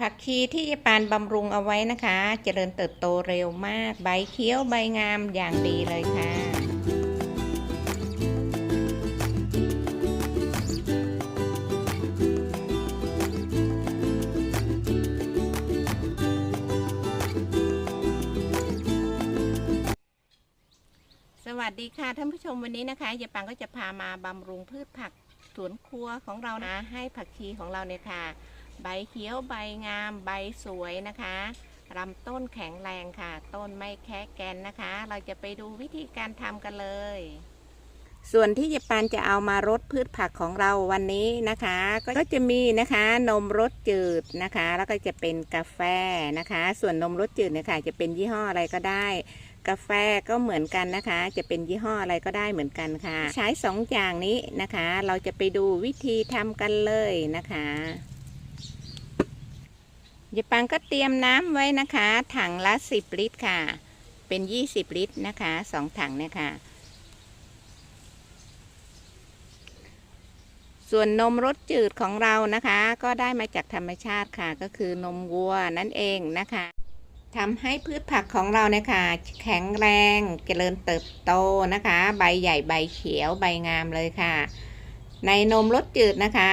ผักชีที่ยายปานบำรุงเอาไว้นะคะ เจริญเติบโตเร็วมาก ใบเขียวใบงามอย่างดีเลยค่ะ สวัสดีค่ะท่านผู้ชมวันนี้นะคะยายปังก็จะพามาบำรุงพืชผักสวนครัวของเรานะให้ผักชีของเราเนี่ยค่ะ ใบเขียวใบงามใบสวยนะคะลำต้นแข็งแรงค่ะ ต้นไม่แคะแกนนะคะ เราจะไปดูวิธีการทำกันเลย ส่วนที่ยายปันจะเอามารดพืชผักของเราวันนี้นะคะ ก็จะมีนะคะนมรสจืดนะคะ แล้วก็จะเป็นกาแฟนะคะ ส่วนนมรสจืดเนี่ยค่ะจะเป็นยี่ห้ออะไรก็ได้กาแฟก็เหมือนกันนะคะ จะเป็นยี่ห้ออะไรก็ได้เหมือนกันค่ะ ใช้สองอย่างนี้นะคะ เราจะไปดูวิธีทำกันเลยนะคะ ยายปังก็เตรียมน้ำไว้นะคะ ถังละ 10 ลิตรค่ะ เป็น 20 ลิตรนะคะสองถังเนี่ยค่ะ ส่วนนมรสจืดของเรานะคะ ก็ได้มาจากธรรมชาติค่ะ ก็คือนมวัวนั่นเองนะคะทำให้พืชผักของเราเนี่ยค่ะ แข็งแรงเจริญเติบโตนะคะ ใบใหญ่ใบเขียวใบงามเลยค่ะ ในนมรสจืดนะคะ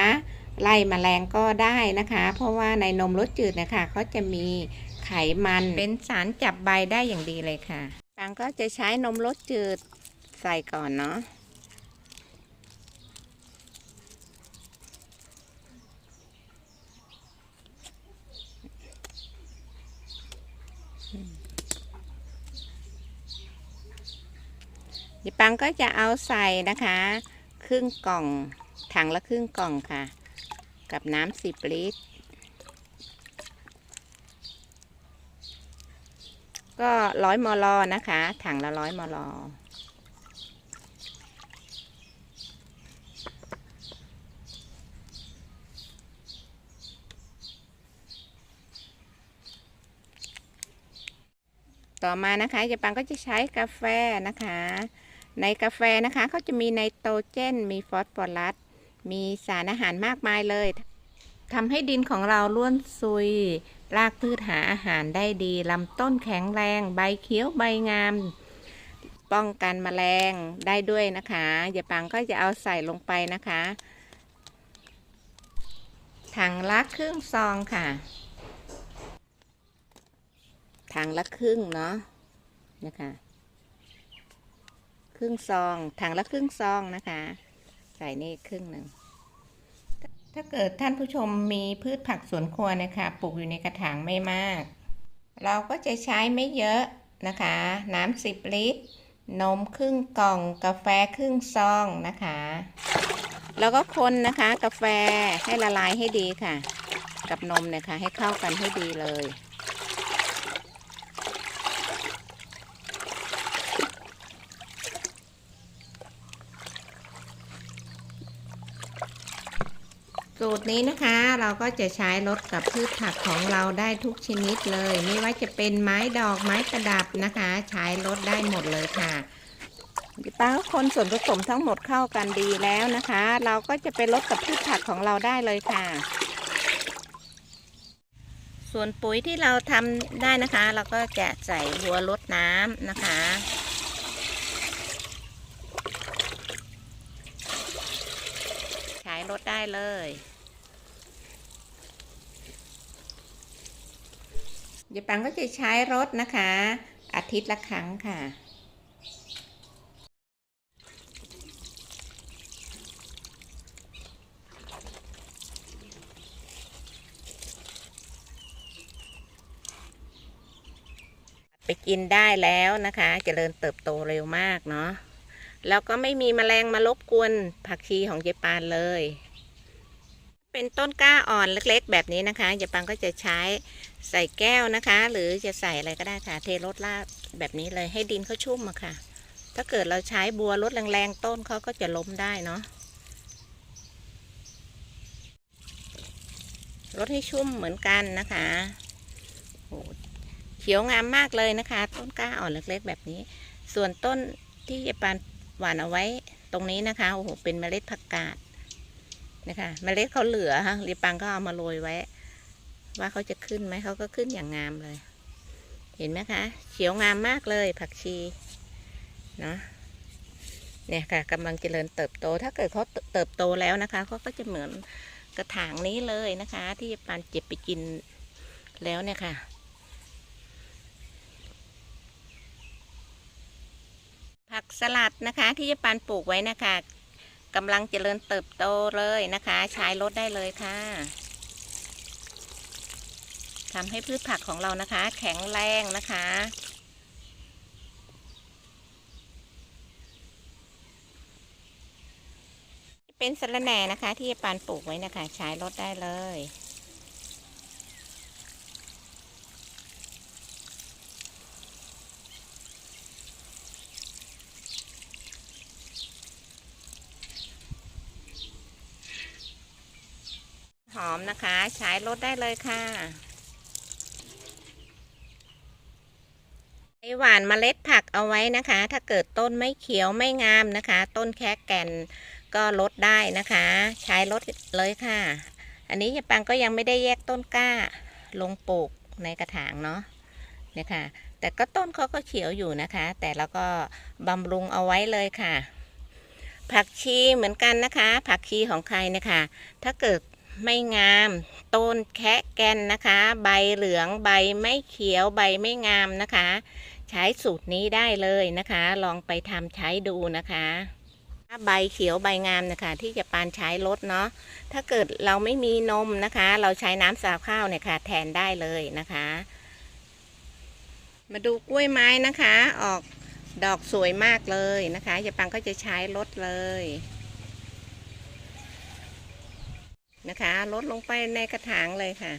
ไล่มแมลงก็ได้นะคะ เพราะว่าในนมรสจืดนะคะเขาจะมีไขมันเป็นสารจับใบได้อย่างดีเลยค่ะบางก็จะใช้นมรสจืดใส่ก่อนเนาะยายปังก็จะเอาใส่นะคะ ครึ่งกล่องถังละครึ่งกล่องค่ะ กับน้ำสิบลิตร ก็ร้อยมลนะคะ ถังละร้อยมลต่อมานะคะยายปังก็จะใช้กาแฟนะคะ ในกาแฟนะคะเขาจะมีไนโตรเจน มีฟอสฟอรัส มีสารอาหารมากมายเลยทำให้ดินของเราล้วนซุย รากพืชหาอาหารได้ดีลำต้นแข็งแรง ใบเขียวใบงาม ป้องกันแมลงได้ด้วยนะคะยายปังก็จะเอาใส่ลงไปนะคะ ถังละครึ่งซองค่ะ ถังละครึ่งเนาะนะคะ ครึ่งซอง ถังละครึ่งซองนะคะ ใส่นี่ครึ่งหนึ่ง ถ้าเกิดท่านผู้ชมมีพืชผักสวนครัวนะคะปลูกอยู่ในกระถางไม่มาก เราก็จะใช้ไม่เยอะนะคะ น้ำสิบลิตร นมครึ่งกล่อง กาแฟครึ่งซองนะคะ แล้วก็คนนะคะกาแฟให้ละลายให้ดีค่ะ กับนมเนี่ยค่ะให้เข้ากันให้ดีเลย สูตรนี้นะคะเราก็จะใช้ลดกับพืชผักของเราได้ทุกชนิดเลย ไม่ว่าจะเป็นไม้ดอกไม้ประดับนะคะ ใช้ลดได้หมดเลยค่ะตั้งคนส่วนผสมทั้งหมดเข้ากันดีแล้วนะคะ เราก็จะไปลดกับพืชผักของเราได้เลยค่ะ ส่วนปุ๋ยที่เราทำได้นะคะ เราก็จะใส่หัวลดน้ำนะคะใช้รถได้เลย ยายปังก็จะใช้รถนะคะ อาทิตย์ละครั้งค่ะ ไปกินได้แล้วนะคะจเจริญเติบโตเร็วมากเนาะแล้วก็ไม่มีแมลงมารบกวนผักชีของเยายปานเลย เป็นต้นกล้าอ่อนเล็กๆ แบบนี้นะคะเยายปานก็จะใช้ใส่แก้วนะคะ หรือจะใส่อะไรก็ได้ค่ะ เทรดลาดแบบนี้เลยให้ดินเขาชุ่มอะค่ะ ถ้าเกิดเราใช้บัวรดแรงๆ ต้นเขาก็จะล้มได้เนาะรดให้ชุ่มเหมือนกันนะคะโอ้เขียวงามมากเลยนะคะ ต้นกล้าอ่อนเล็กๆ แบบนี้ ส่วนต้นที่ยายปานหว่านเอาไว้ตรงนี้นะคะโอ้โหเป็นเมล็ดผักกาด นะคะเมล็ดเขาเหลือฮะรีปังก็เอามาโรยไว้ ว่าเขาจะขึ้นไหมเขาก็ขึ้นอย่างงามเลย เห็นไหมคะ เขียวงามมากเลยผักชีเนาะเนี่ยค่ะกำลังเจริญเติบโต ถ้าเกิดเขาเติบโตแล้วนะคะเขาก็จะเหมือนกระถางนี้เลยนะคะ ที่ปานเจ็บไปกินแล้วเนี่ยค่ะผักสลัดนะคะที่ยายปานปลูกไว้นะคะ กำลังเจริญเติบโตเลยนะคะ ใช้รถได้เลยค่ะทำให้พืชผักของเรานะคะ แข็งแรงนะคะ เป็นสะระแหน่นะคะ ที่ปานปลูกไว้นะคะ ใช้รถได้เลย หอมนะคะ ใช้รถได้เลยค่ะไอหวานเมล็ดผักเอาไว้นะคะ ถ้าเกิดต้นไม่เขียวไม่งามนะคะ ต้นแค่แก่นก็ลดได้นะคะ ใช้ลดเลยค่ะ อันนี้ยายปังก็ยังไม่ได้แยกต้นกล้าลงปลูกในกระถางเนาะเนี่ยค่ะ แต่ก็ต้นเขาก็เขียวอยู่นะคะ แต่เราก็บำรุงเอาไว้เลยค่ะ ผักชีเหมือนกันนะคะ ผักชีของใครนะคะ ถ้าเกิด ไม่งาม ต้นแคะแกนนะคะ ใบเหลืองใบไม่เขียวใบไม่งามนะคะ ใช้สูตรนี้ได้เลยนะคะ ลองไปทำใช้ดูนะคะถ้าใบเขียวใบงามนะคะ ที่จะปานใช้ลดเนาะถ้าเกิดเราไม่มีนมนะคะ เราใช้น้ำสาข้าวเนี่ยค่ะ แทนได้เลยนะคะ มาดูกล้วยไม้นะคะ ออกดอกสวยมากเลยนะคะยาปังก็จะใช้ลดเลย นะคะลดลงไปในกระถางเลยค่ะ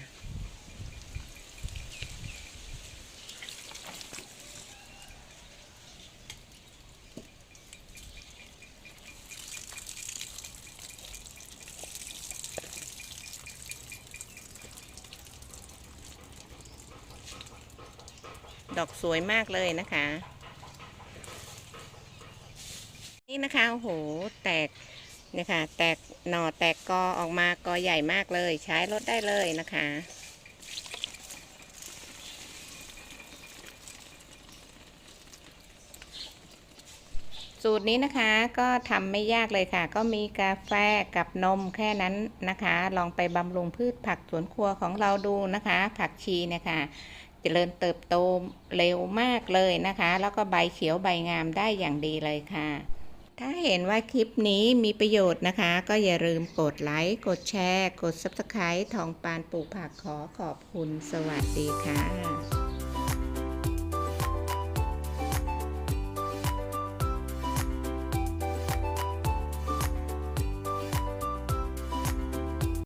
ดอกสวยมากเลยนะคะ นี่นะคะโอ้โหแตกนี่ยค่ะแตก หน่อแตกกอออกมากอใหญ่มากเลย ใช้รถได้เลยนะคะ สูตรนี้นะคะก็ทำไม่ยากเลยค่ะ ก็มีกาแฟกับนมแค่นั้นนะคะ ลองไปบำรุงพืชผักสวนครัวของเราดูนะคะ ผักชีนะคะเจริญเติบโตเร็วมากเลยนะคะ แล้วก็ใบเขียวใบงามได้อย่างดีเลยค่ะ ถ้าเห็นว่าคลิปนี้มีประโยชน์นะคะ ก็อย่าลืมกดไลค์ กดแชร์ กด Subscribe ทองปานปลูกผักขอขอบคุณสวัสดีค่ะ